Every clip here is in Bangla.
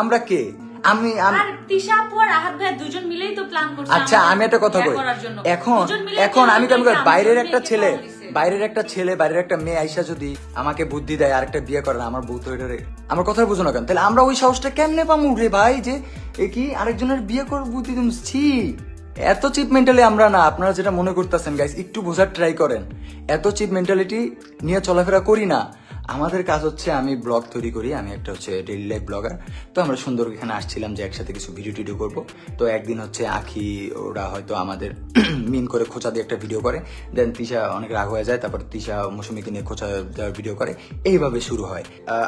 আমরা কে? আমি আর তিশা আপু আর রাহাত ভাই দুজন মিলেই তো প্ল্যান করছে আচ্ছা আমি একটা কথা জন্য। এখন এখন আমি কেমন বাইরের একটা ছেলে বাইরের একটা ছেলে বাইরের একটা মেয়ে আইসা যদি আমাকে বুদ্ধি দেয় আরেকটা বিয়ে করে আমার বউ তো এটা আমার কথা বুঝো না কেন? তাহলে আমরা ওই সাহসটা কেমনে পামু রে ভাই? যে এ কি আরেকজনের বিয়ে করে বুদ্ধি তুমি ছি এত চিপ মেন্টালি আমরা না। আপনারা যেটা মনে করতেছেন গাইস একটু বোঝার ট্রাই করেন। এত চিপ মেন্টালিটি নিয়ে চলাফেরা করি না। আমাদের কাজ হচ্ছে আমি ব্লগ তৈরি করি, আমি একটা হচ্ছে ডেইলি লাইফ ব্লগার তো আমরা সুন্দর এখানে আসছিলাম যে একসাথে কিছু ভিডিও টিডিও করব। তো একদিন হচ্ছে আখি, ওরা হয়তো আমাদের মিন করে খোঁচা দিয়ে একটা ভিডিও করে। দেন তিশা অনেক রাগ হয়ে যায়, তারপর তিশা মৌসুমীকে নিয়ে খোঁচা দেওয়ার ভিডিও করে। এইভাবে শুরু হয়।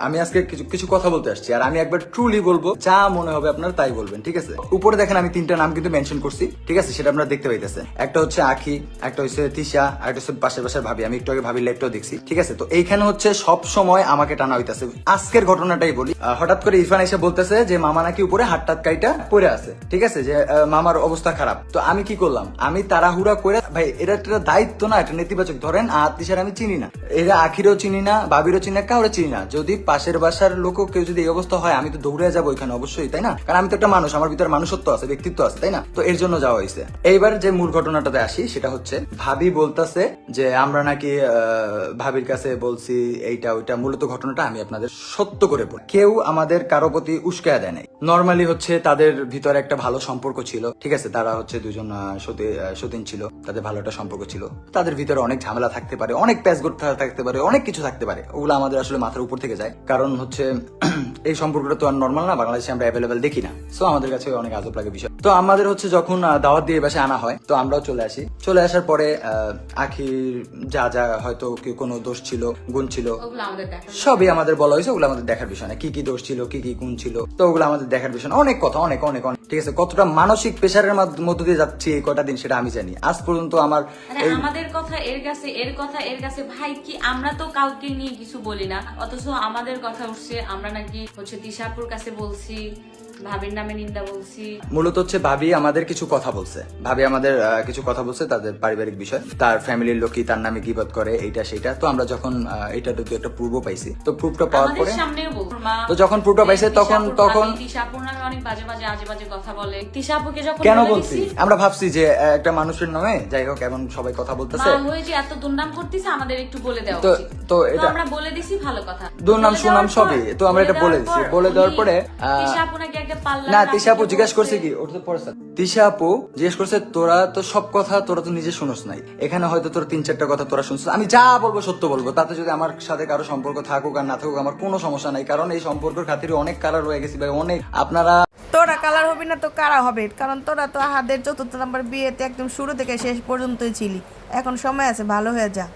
আমি আজকে কিছু কিছু কথা বলতে আসছি, আর আমি একবার ট্রুলি বলব, যা মনে হবে আপনার তাই বলবেন, ঠিক আছে? উপরে দেখেন আমি তিনটা নাম কিন্তু মেনশন করছি, ঠিক আছে? সেটা আপনারা দেখতে পাইতেছেন। একটা হচ্ছে আখি, একটা হচ্ছে তিশা, আর একটা হচ্ছে পাশের পাশের ভাবি। আমি একটু আগে ভাবি লাইভটাও দেখছি, ঠিক আছে? তো এইখানে হচ্ছে সব সময় আমাকে টানা হইতাছে। আজকের ঘটনাটাই বলি। হঠাৎ করে ইরফান এসে বলতেছে যে, মামা নাকি উপরে হাটটাত কাইটা পড়ে আছে। ঠিক আছে? যে মামার অবস্থা খারাপ। তো আমি কি করলাম? আমি তাড়াহুড়া করে, ভাই, এটা একটা দায়িত্ব না, এটা নেতিবাচক। ধরেন তিশার আমি চিনি না। এরা আখিরও চিনি না, বাবিরও চিনি না কাউরে চিনি না। যদি পাশের বাসার লোকও কেউ যদি এই অবস্থা হয়, আমি তো দৌড়ে যাব ওইখানে অবশ্যই, তাই না? কারণ আমি তো একটা মানুষ, আমার ভিতরে মানুষত্ব আছে, ব্যক্তিত্ব আছে, তাই না? তো এর জন্য যাওয়া হয়েছে এইবার যে মূল ঘটনাটাতে আসি, সেটা হচ্ছে, ভাবি বলতাছে যে, আমরা নাকি ভাবির কাছে বলছি, এইটা ওইটা মূলত ঘটনাটা আমি আপনাদের সত্য করে বলি। কেউ আমাদের কারও প্রতি উস্কায়া দেয় নাই। নর্মালি হচ্ছে তাদের ভিতরে একটা ভালো সম্পর্ক ছিল, ঠিক আছে? তারা হচ্ছে দুজন সতীন ছিল, তাদের ভালো একটা সম্পর্ক ছিল। তাদের ভিতরে অনেক ঝামেলা থাকতে পারে, অনেক প্যাচগোট থাকতে পারে, অনেক কিছু থাকতে পারে। ওগুলো আমাদের আসলে মাথার উপর থেকে যায়। কারণ হচ্ছে এই সম্পর্কটা তো আর নর্মাল না, বাংলাদেশে আমরা অ্যাভেলেবেল দেখি না। সো আমাদের কাছে অনেক আজব লাগে বিষয়। তো আমাদের হচ্ছে যখন দাওয়াত দিয়ে বাসায় আনা হয়, তো আমরাও চলে আসি। চলে আসার পরে আখির যা যা হয়তো কোনো দোষ ছিল, গুণ ছিল সবই আমাদের বলা হয়েছে ওগুলো আমাদের দেখার বিষয় না। কি কি দোষ ছিল কি কি গুণ ছিল তো ওগুলো আমাদের দেখার বিষয় না। অনেক কথা অনেক অনেক অনেক। ঠিক আছে কতটা মানসিক প্রেশারের মধ্যে দিয়ে যাচ্ছি এই কটা দিন সেটা আমি জানি। আজ পর্যন্ত আমার মানে আমাদের কথা এর কাছে এর কথা এর কাছে ভাই কি আমরা তো কাউকে নিয়ে কিছু বলি না। অথচ আমাদের কথা উঠছে আমরা নাকি হচ্ছে তিশাপুর কাছে বলছি ভাবির নামে নিন্দা বলছি। মূলত হচ্ছে ভাবি আমাদের কিছু কথা বলছে। ভাবি আমাদের আহ, কিছু কথা বলছে তাদের পারিবারিক বিষয়। তার ফ্যামিলির লোকই তার নামে গিবত করে এইটা সেইটা। তো আমরা যখন আহ, তো একটা প্রুভও পাইছি। তো প্রুফটা পাওয়ার আমাদের পরে সামনেও মা তো যখন প্রুফটা পাইছে তখন তিশাপুর তখন তিশাপুর নামে অনেক বাজে বাজে আজে বাজে কথা বলে। তিশাপুকে যখন কেন বলে বলছি? দিছি, আমরা ভাবছি যে আহ, একটা মানুষের নামে যাই হোক এমন সবাই কথা বলতেছে। মা হয়ে যে এত দুর্নাম করতেছে আমাদের একটু বলে দেওয়া তো- উচিত। তো তো এটা- আমরা বলে দিছি ভালো কথা। দুর্নাম বলে সুনাম দেওয়ার সবই। পর- তো আমরা এটা বলে দেওয়ার দিছি। পর বলে দেওয়ার উনি পরে, আহ, তিশাপু নাকি না তিশা আপু জিজ্ঞেস করছে কি? ওটা তো তিশা আপু জিজ্ঞেস করছে তোরা তো সব কথা তোরা তো নিজে শুনোস নাই। এখানে হয়তো তোরা তিন চারটা কথা তোরা শুনছিস। আমি যা বলব সত্য বলব। তাতে যদি আমার সাথে কারও সম্পর্ক থাকুক আর না থাকুক আমার কোনো সমস্যা নাই। কারণ এই সম্পর্কের খাতিরে অনেক কালার হয়ে গেছি ভাই অনেক। আপনারা তোরা কালার হবি না তো কারা হবে? কারণ তোরা তো আহাদের চতুর্থ নাম্বার বিয়েতে একদম শুরু থেকে শেষ পর্যন্তই ছিলি। এখন সময় আছে ভালো হয়ে যা।